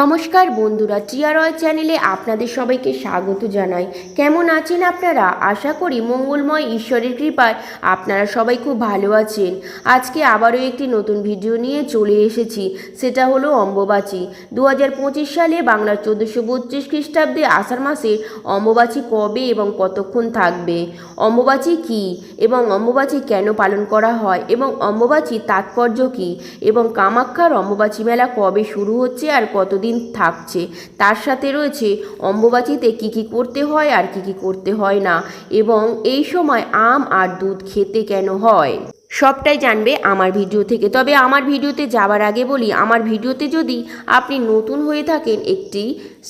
নমস্কার বন্ধুরা টিআরয় চ্যানেলে আপনাদের সবাইকে স্বাগত জানাই। কেমন আছেন আপনারা? আশা করি মঙ্গলময় ঈশ্বরের কৃপায় আপনারা সবাই খুব ভালো আছেন। আজকে আবারও একটি নতুন ভিডিও নিয়ে চলে এসেছি, সেটা হলো অম্বুবাচী। দু হাজার পঁচিশ সালে বাংলার চোদ্দোশো বত্রিশ খ্রিস্টাব্দে আষাঢ় মাসে অম্বুবাচী কবে এবং কতক্ষণ থাকবে? অম্বুবাচী কি এবং অম্বুবাচী কেন পালন করা হয় এবং অম্বুবাচীর তাৎপর্য কি এবং কামাখ্যার অম্বুবাচী মেলা কবে শুরু হচ্ছে আর কতদিন থাকছে। তার সাথে রয়েছে অম্বুবাচিতে কি কি করতে হয় আর কি কি করতে হয় না এবং এই সময় আম আর দুধ খেতে কেন হয়? সবটাই জানবে আমার ভিডিও থেকে। তবে আমার ভিডিওতে যাওয়ার আগে বলি, আমার ভিডিওতে যদি আপনি নতুন হয়ে থাকেন, একটি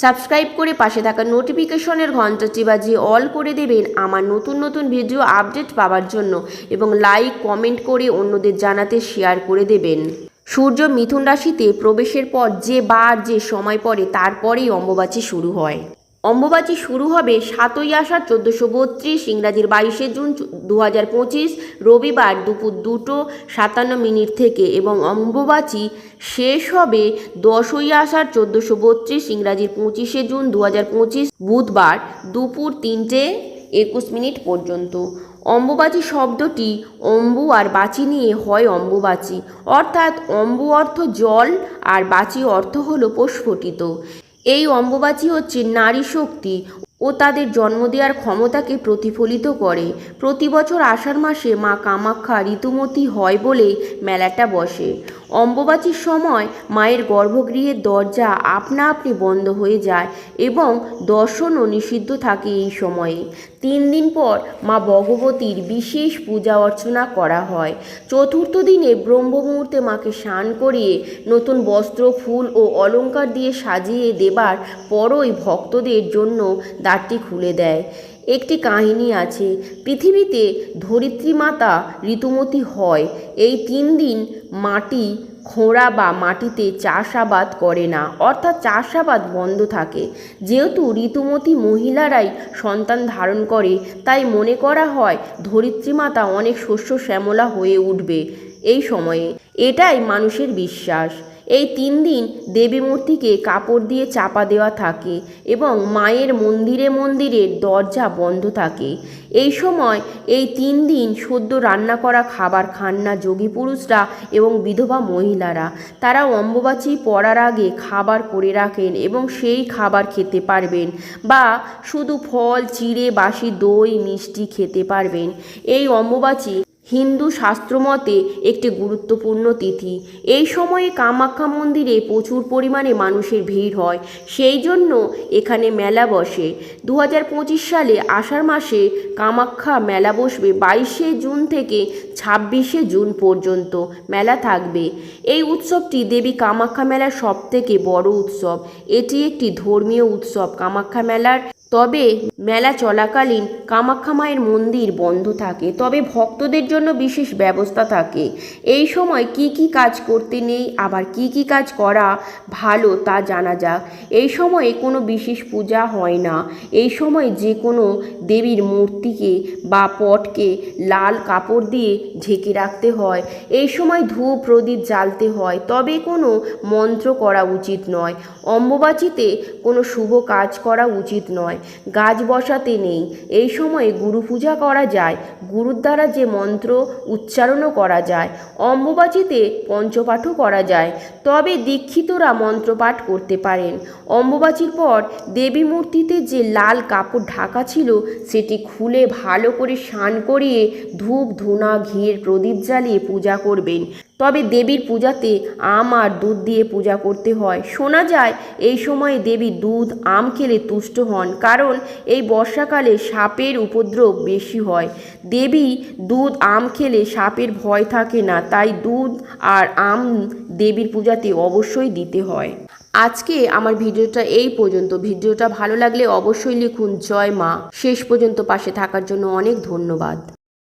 সাবস্ক্রাইব করে পাশে থাকা নোটিফিকেশনের ঘন্টাটি বাজিয়ে অল করে দেবেন আমার নতুন নতুন ভিডিও আপডেট পাওয়ার জন্য এবং লাইক, কমেন্ট করে অন্যদের জানাতে শেয়ার করে দেবেন। সূর্য মিথুন রাশিতে প্রবেশের পর যে বার যে সময় পড়ে, তারপরেই অম্বুবাচী শুরু হয়। অম্বুবাচী শুরু হবে সাতই আষাঢ় চোদ্দোশো বত্রিশ, ইংরাজির বাইশে জুন দু হাজার পঁচিশ, রবিবার দুপুর দুটো সাতান্ন মিনিট থেকে এবং অম্বুবাচী শেষ হবে দশই আষাঢ় চোদ্দোশো বত্রিশ, ইংরাজির পঁচিশে জুন দু হাজার পঁচিশ, বুধবার দুপুর তিনটে একুশ মিনিট পর্যন্ত। অম্বুবাচী শব্দটি অম্বু আর বাচি নিয়ে হয় অম্বুবাচী। অর্থাৎ অম্বু অর্থ জল আর বাচি অর্থ হলো প্রস্ফুটিত। এই অম্বুবাচী হচ্ছে নারী শক্তি ও তাদের জন্ম দেওয়ার ক্ষমতাকে প্রতিফলিত করে। প্রতি বছর আষাঢ় মাসে মা কামাখ্যা ঋতুমতি হয় বলে মেলাটা বসে। অম্বুবাচীর সময় মায়ের গর্ভগৃহের দরজা আপনা আপনি বন্ধ হয়ে যায় এবং দর্শনও নিষিদ্ধ থাকে এই সময়ে। তিন দিন পর মা ভগবতীর বিশেষ পূজা অর্চনা করা হয়। চতুর্থ দিনে ব্রহ্ম মুহূর্তে মাকে স্নান করিয়ে নতুন বস্ত্র, ফুল ও অলংকার দিয়ে সাজিয়ে দেবার পরই ভক্তদের জন্য দ্বারটি খুলে দেয়। একটি কাহিনী আছে। পৃথিবীতে ধরিত্রী মাতা ঋতুমতী হয়। এই তিন দিন মাটি খোঁড়া বা মাটিতে চাষাবাদ করে না, অর্থাৎ চাষাবাদ বন্ধ থাকে। যেহেতু ঋতুমতী মহিলারাই সন্তান ধারণ করে, তাই মনে করা হয় ধরিত্রী মাতা অনেক শস্য শ্যামলা হয়ে উঠবে এই সময়ে। এটাই মানুষের বিশ্বাস। এই তিন দিন দেবী মূর্তিকে কাপড় দিয়ে চাপা দেওয়া থাকে এবং মায়ের মন্দিরে মন্দিরের দরজা বন্ধ থাকে। এই সময় এই তিন দিন সদ্য রান্না করা খাবার খান না যোগী পুরুষরা এবং বিধবা মহিলারা। তারা অম্বুবাচী পড়ার আগে খাবার করে রাখেন এবং সেই খাবার খেতে পারবেন বা শুধু ফল, চিড়ে বাসি দই, মিষ্টি খেতে পারবেন। এই অম্বুবাচী হিন্দু শাস্ত্রমতে একটি গুরুত্বপূর্ণ তিথি। এই সময়ে কামাখ্যা মন্দিরে প্রচুর পরিমাণে মানুষের ভিড় হয়। সেই জন্য এখানে মেলা বসে। দু হাজার পঁচিশ সালে আষাঢ় মাসে কামাখ্যা মেলা বসবে বাইশে জুন থেকে ছাব্বিশে জুন পর্যন্ত। মেলা থাকবে। এই উৎসবটি দেবী কামাখ্যা মেলার সবথেকে বড় উৎসব। এটি একটি ধর্মীয় উৎসব। কামাখ্যা মেলার তবে মেলা চলাকালীন কামাখ্যা মায়ের মন্দির বন্ধ থাকে, তবে ভক্তদের জন্য বিশেষ ব্যবস্থা থাকে। এই সময় কি কি কাজ করতে নেই, আবার কি কি কাজ করা ভালো তা জানা যাক। এই সময়ে কোনো বিশেষ পূজা হয় না। এই সময় যে কোনো দেবীর মূর্তিকে বা পটকে লাল কাপড় দিয়ে ঢেকে রাখতে হয়। এই সময় ধূপ, প্রদীপ জ্বালতে হয়, তবে কোনো মন্ত্র করা উচিত নয়। অম্বুবাচীতে কোনো শুভ কাজ করা উচিত নয়। গাছ বসাতে নেই। এই সময়ে গুরু পূজা করা যায়, গুরুর দ্বারা যে মন্ত্র উচ্চারণও করা যায়, অম্বুবাচীতে পঞ্চপাঠও করা যায়। তবে দীক্ষিতরা মন্ত্রপাঠ করতে পারেন। অম্বুবাচীর পর দেবী মূর্তিতে যে লাল কাপড় ঢাকা ছিল, সেটি খুলে ভালো করে স্নান করিয়ে ধূপ, ধুনা ঘিয়ের প্রদীপ জ্বালিয়ে পূজা করবেন। তবে দেবীর পূজাতে আম আর দুধ দিয়ে পূজা করতে হয়। শোনা যায়, এই সময়ে দেবী দুধ, আম খেলে তুষ্ট হন, কারণ এই বর্ষাকালে সাপের উপদ্রব বেশি হয়। দেবী দুধ, আম খেলে সাপের ভয় থাকে না, তাই দুধ আর আম দেবীর পূজাতে অবশ্যই দিতে হয়। আজকে আমার ভিডিওটা এই পর্যন্ত। ভিডিওটা ভালো লাগলে অবশ্যই লিখুন, জয় মা। শেষ পর্যন্ত পাশে থাকার জন্য অনেক ধন্যবাদ।